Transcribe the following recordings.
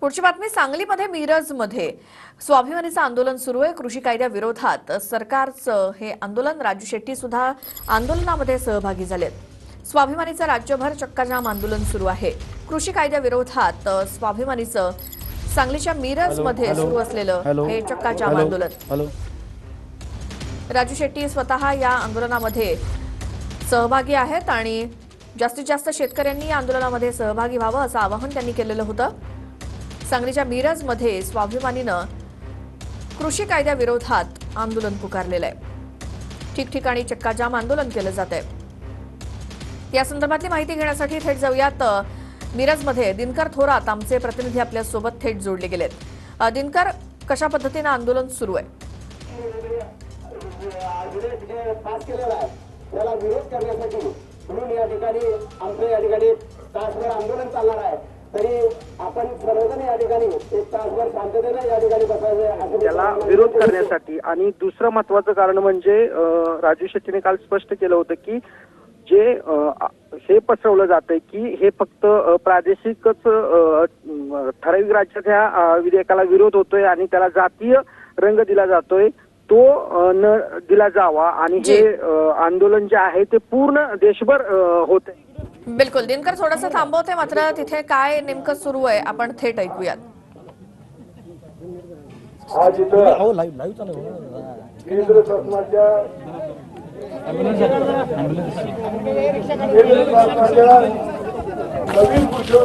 पुढची बातमी सांगलीमध्ये मिरजमध्ये. स्वाभिमानीचं आंदोलन सुरू आहे. कृषी कायद्याविरोधात सरकारचं हे आंदोलन राजू शेट्टी सुद्धा आंदोलनामध्ये सहभागी झालेत. स्वाभिमानीचं राज्यभर चक्काजाम आंदोलन सुरू आहे. कृषी कायद्याविरोधात स्वाभिमानीचं सांगलीच्या मिरजमध्ये. सुरू असलेलं हे चक्काजाम. आंदोलन. राजू शेट्टी स्वतः या आंदोलनामध्ये सहभागी आहेत आणि जास्तीत जास्त शेतकऱ्यांनी या आंदोलनामध्ये सहभागी व्हावं असं आवाहन त्यांनी केलेलं होतं. सांगलीच्या मिरजमध्ये स्वाभिमानीनं कृषी कायद्याविरोधात आंदोलन पुकारलेलं आहे. ठिकठिकाणी चक्काजाम आंदोलन केलं जात आहे. या संदर्भातली माहिती घेण्यासाठी थेट जाऊयात. मिरजमध्ये दिनकर थोरात आमचे प्रतिनिधी आपल्यासोबत थेट जोडले गेलेत. दिनकर कशा पद्धतीनं आंदोलन सुरू आहे? आहे त्याला विरोध करण्यासाठी म्हणून या ठिकाणी आमचं या ठिकाणी तासभर आंदोलन चालणार आहे. तरी आपण सर्वजण या ठिकाणी एक तासभर शांततेने या ठिकाणी बसायचं आहे असं मी त्याला विरोध. करण्यासाठी आणि दुसरं महत्वाचं कारण म्हणजे राजू शेट्टीने काल स्पष्ट केलं होतं की जे हे पसरवलं जातंय की हे फक्त प्रादेशिकच ठराविक राज्याच्या अं, विधेयकाला विरोध होतोय आणि त्याला जातीय रंग दिला जातोय तो न दिला जावा आणि हे आंदोलन जे आहे ते पूर्ण देशभर होत आहे बिलकुल. दिनकर थोडंसं थांबवते मात्र तिथे काय नेमकं सुरू आहे? आपण थेट ऐकूयात. आज इथं बघा. केंद्र शासनाच्या केंद्र शासनाच्या नवीन कृषी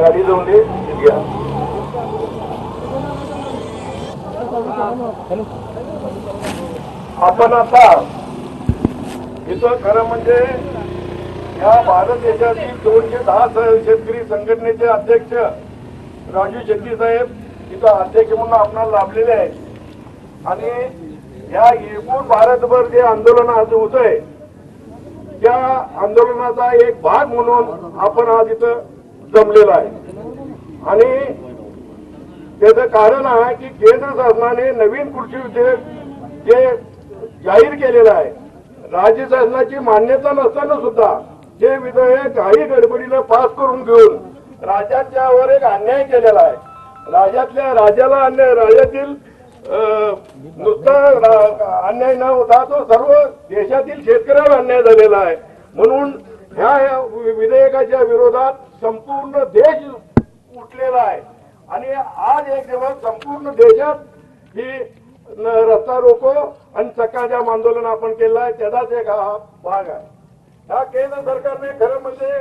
गाडी जाऊन दे घ्या. आपण आता इथं खरं म्हणजे या भारत देशातील दोनशे दहा शेतकरी संघटनेचे अध्यक्ष राजू शेट्टी साहेब इथं अध्यक्ष म्हणून आपणाला लाभलेले आहेत. आणि या एकूण भारतभर जे आंदोलन आज होत आहे त्या आंदोलनाचा एक भाग म्हणून आपण आज इथं जमलेला आहे. आणि त्याचं कारण आहे की केंद्र शासनाने नवीन कृषी विधेयक जे जाहीर केलेलं आहे राज्य शासनाची मान्यता नसताना सुद्धा जे विधेयक काही गडबडीनं पास करून घेऊन राज्याच्यावर एक अन्याय केलेला आहे. राज्यातल्या राज्याला अन्याय राज्यातील नुसता अन्याय न होता तो सर्व देशातील शेतकऱ्याला अन्याय झालेला आहे. म्हणून ह्या विधेयकाच्या विरोधात संपूर्ण देश उठलेला आहे. आणि आज एक दिवस संपूर्ण देशात ही न- रस्ता रोको आणि चक्काजाम आंदोलन आपण केलं आहे त्याचाच एक हा भाग आहे. ह्या केंद्र सरकारने खरं म्हणजे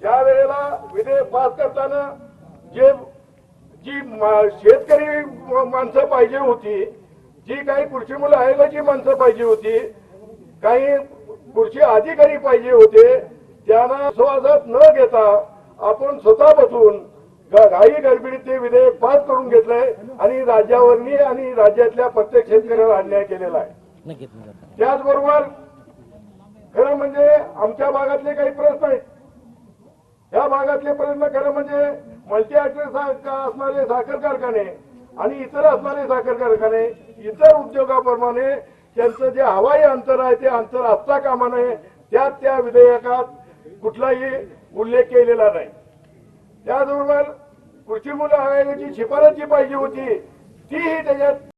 ज्या वेळेला विधेयक पास करताना जे जी मा- शेतकरी माणसं पाहिजे होती जी काही कृषी मुलं आयोगाची माणसं पाहिजे होती काही कृषी अधिकारी पाहिजे होते त्यांना विश्वासात न घेता आपण स्वतः बसून घाई गडबडीत ते विधेयक पास करून घेतलंय आणि राज्यावरनी आणि राज्यातल्या प्रत्येक शेतकऱ्याला अन्याय केलेला आहे. त्याचबरोबर खरं म्हणजे आमच्या भागातले काही प्रश्न आहेत या भागातले प्रश्न खरं म्हणजे मल्टी असणारे साखर कारखाने आणि इतर असणारे साखर कारखाने इतर उद्योगाप्रमाणे त्यांचं जे हवाई अंतर आहे ते अंतर असता कामा नये त्यात त्या विधेयकात कुठलाही उल्लेख केलेला नाही. त्याचबरोबर कृषी मुलं आयोगाची शिफारस जी पाहिजे होती तीही त्याच्यात